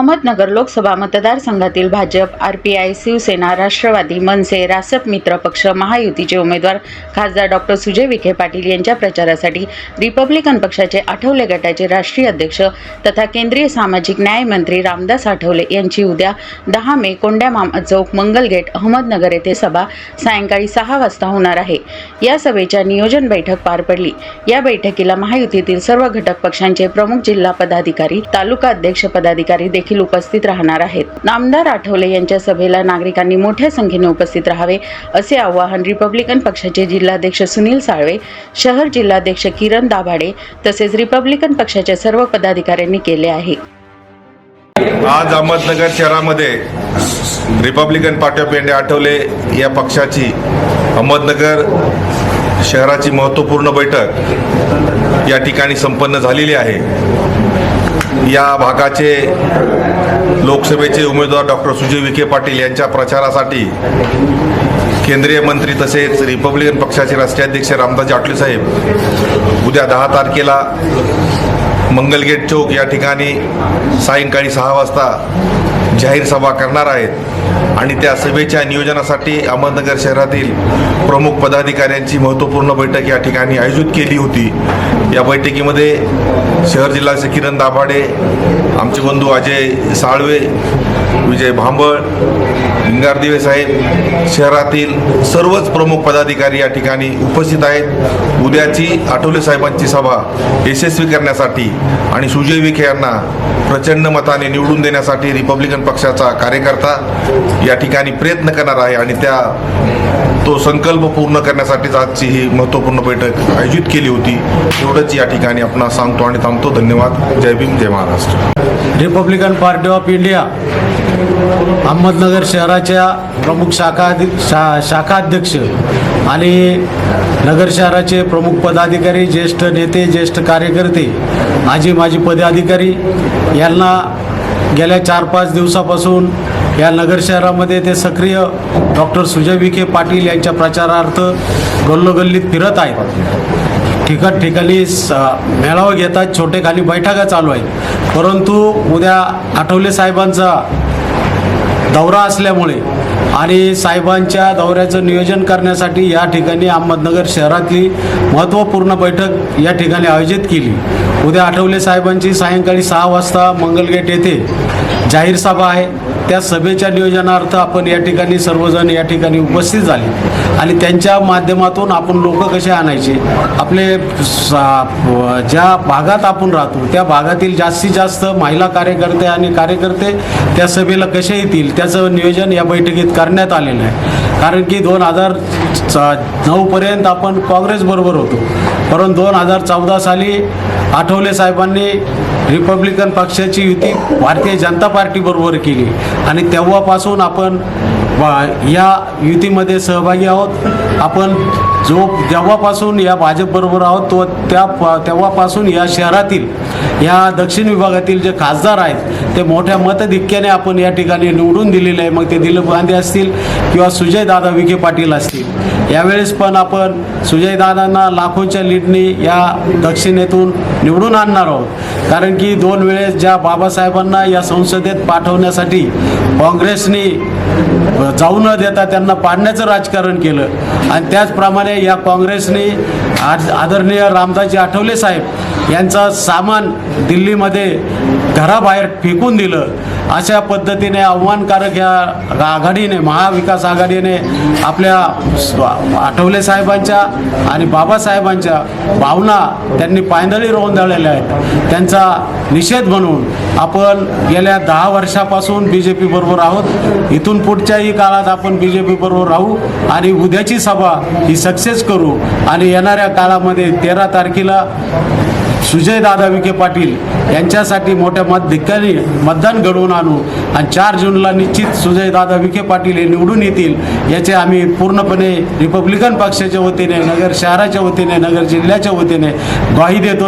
अहमदनगर लोकसभा मतदारसंघातील Bhajap R P I Shiv Sena Rashtrawadi Manse Rasap मित्र पक्ष महायुतीचे उमेदवार खासदार डॉक्टर सुजय विखे पाटील यांच्या प्रचारासाठी रिपब्लिकन पक्षाचे आठवले गटाचे राष्ट्रीय अध्यक्ष तथा केंद्रीय सामाजिक न्याय मंत्री रामदास आठवले यांची उद्या दहा मे कोंड्या मामा चौक मंगलगेट अहमदनगर येथे सभा सायंकाळी सहा वाजता होणार आहे. या सभेच्या नियोजन बैठक पार पडली. या बैठकीला महायुतीतील सर्व घटक पक्षांचे प्रमुख जिल्हा पदाधिकारी तालुका अध्यक्ष पदाधिकारी देखील देखील उपस्थित राहणार आहेत. नामदार आठवले यांच्या सभेला नागरिकांनी मोठ्या संख्येने उपस्थित राहावे असे आवाहन रिपब्लिकन पक्षाचे जिल्हाध्यक्ष सुनील साळवे शहर जिल्हाध्यक्ष किरण दाभाडे तसेच रिपब्लिकन पक्षाच्या सर्व पदाधिकाऱ्यांनी केले आहे. आज अहमदनगर शहरामध्ये republican party of India Athawale या पक्षाची अहमदनगर शहराची महत्त्वपूर्ण बैठक या ठिकाणी संपन्न झालेली आहे. या भागाचे लोकसभेचे उमेदवार डॉक्टर सुजय विखे पाटील यांच्या प्रचारासाठी केंद्रीय मंत्री तसेच रिपब्लिकन पक्षाचे राष्ट्रीय अध्यक्ष रामदास आठवले साहेब उद्या दहा तारखेला मंगलगेट चौक या ठिकाणी सायंकाळी सहा वाजता जाहीर सभा करणार आहेत. आणि त्या सभेच्या नियोजनासाठी अहमदनगर शहरातील प्रमुख पदाधिकाऱ्यांची महत्त्वपूर्ण बैठक या ठिकाणी आयोजित केली होती. या बैठकीमध्ये शहर जिल्हाचे किरण दाभाडे आमचे बंधू अजय साळवे विजय भांबळ भिंगारदिवे साहेब शहरातील सर्वच प्रमुख पदाधिकारी या ठिकाणी उपस्थित आहेत. उद्याची आठवले साहेबांची सभा यशस्वी करण्यासाठी आणि सुजय विखे यांना प्रचंड मताने निवडून देण्यासाठी रिपब्लिकन पक्षाचा कार्यकर्ता या ठिकाणी प्रयत्न करणार आहे आणि त्या तो संकल्प पूर्ण करण्यासाठीच आजची ही महत्त्वपूर्ण बैठक आयोजित केली होती. एवढंच या ठिकाणी आपण सांगतो आणि थांबतो. धन्यवाद. जय भीम जय Maharashtra. Republican party of India Ahmednagar शहराच्या प्रमुख शाखा शा शाखाध्यक्ष आणि नगर शहराचे प्रमुख पदाधिकारी ज्येष्ठ नेते ज्येष्ठ कार्यकर्ते माजी माजी पदाधिकारी यांना गेल्या चार पाच दिवसापासून या नगर शहरामध्ये ते सक्रिय डॉक्टर सुजय विखे पाटील यांच्या प्रचारार्थ गल्लोगल्लीत फिरत आहेत. ठिकाण ठिकाणी स मेळावा घेतात छोटेखाली बैठका चालू आहेत. परंतु उद्या आठवले साहेबांचा दौरा असल्यामुळे आणि साहेबांच्या दौऱ्याचं नियोजन करण्यासाठी या ठिकाणी अहमदनगर शहरातली महत्त्वपूर्ण बैठक या ठिकाणी आयोजित केली. उद्या आठवले साहेबांची सायंकाळी सहा वाजता मंगलगेट येथे जाहीर सभा आहे. त्या सभेच्या नियोजनार्थ आपण या ठिकाणी सर्वजण या ठिकाणी उपस्थित झाले. आणि त्यांच्या माध्यमातून आपण लोक कसे आणायचे? आपले ज्या भागात आपण राहतो त्या भागातील जास्तीत जास्त महिला कार्यकर्ते आणि कार्यकर्ते त्या सभेला कसे येतील? त्याचं नियोजन या बैठकीत करण्यात आलेलं आहे. कारण की दोन हजार नऊपर्यंत आपण काँग्रेसबरोबर होतो. परंतु दोन हजार चौदा साली आठवले साहेबांनी रिपब्लिकन पक्षाची युती भारतीय जनता पार्टीबरोबर केली. आणि तेव्हापासून आपण या युतीमध्ये सहभागी आहोत. आपण जो जेव्हापासून या भाजपबरोबर आहोत तो त्या तेव्हापासून या शहरातील या दक्षिण विभागातील जे खासदार आहेत ते मोठ्या मतधिक्याने आपण या ठिकाणी निवडून दिलेले आहे. मग ते दिलीप गांधी असतील किंवा सुजयदादा विखे पाटील असतील. यावेळेस पण आपण सुजयदादांना लाखोच्या लीडनी या दक्षिणेतून निवडून आणणार आहोत. कारण की दोन वेळेस ज्या बाबासाहेबांना या संसदेत पाठवण्यासाठी काँग्रेसने जाऊ न देता त्यांना पाडण्याचं राजकारण केलं. आणि त्याचप्रमाणे या काँग्रेसने आज आदरणीय रामदासजी आठवले साहेब यांचा सामान दिल्लीमध्ये घराबाहेर फेकून दिलं. अशा पद्धतीने आव्हानकारक या आघाडीने महाविकास आघाडीने आपल्या आठवले साहेबांच्या आणि बाबासाहेबांच्या भावना त्यांनी पायंदळी झालेल्या आहेत. त्यांचा निषेध म्हणून आपण गेल्या दहा वर्षापासून बी जे पीबरोबर आहोत. इथून पुढच्याही काळात आपण बी जे पीबरोबर राहू आणि उद्याची सभा ही सक्सेस करू. आणि येणाऱ्या काळामध्ये तेरा तारखेला सुजयदादा विखे पाटील यांच्यासाठी मोठ्या मत धिक्काने मतदान घडवून आणू आणि चार जूनला निश्चित सुजयदादा विखे पाटील हे निवडून येतील याचे आम्ही पूर्णपणे रिपब्लिकन पक्षाच्या वतीने नगर शहराच्या वतीने नगर जिल्ह्याच्या वतीने ग्वाही देतो.